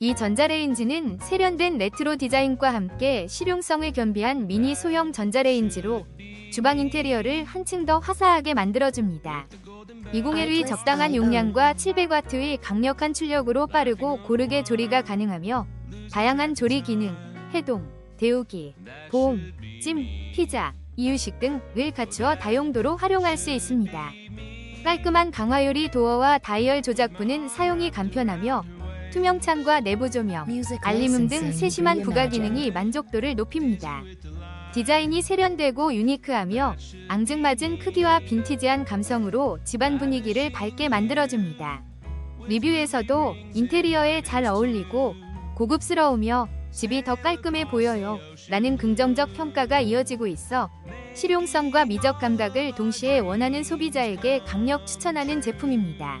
이 전자레인지는 세련된 레트로 디자인과 함께 실용성을 겸비한 미니 소형 전자레인지로 주방 인테리어를 한층 더 화사하게 만들어줍니다. 20L의 적당한 용량과 700W의 강력한 출력으로 빠르고 고르게 조리가 가능하며 다양한 조리 기능, 해동, 데우기, 보온, 찜, 피자, 이유식 등을 갖추어 다용도로 활용할 수 있습니다. 깔끔한 강화요리 도어와 다이얼 조작부는 사용이 간편하며 투명창과 내부 조명, 알림음 등 세심한 부가 기능이 만족도를 높입니다. 디자인이 세련되고 유니크하며 앙증맞은 크기와 빈티지한 감성으로 집안 분위기를 밝게 만들어줍니다. 리뷰에서도 인테리어에 잘 어울리고 고급스러우며 집이 더 깔끔해 보여요. 라는 긍정적 평가가 이어지고 있어 실용성과 미적 감각을 동시에 원하는 소비자에게 강력 추천하는 제품입니다.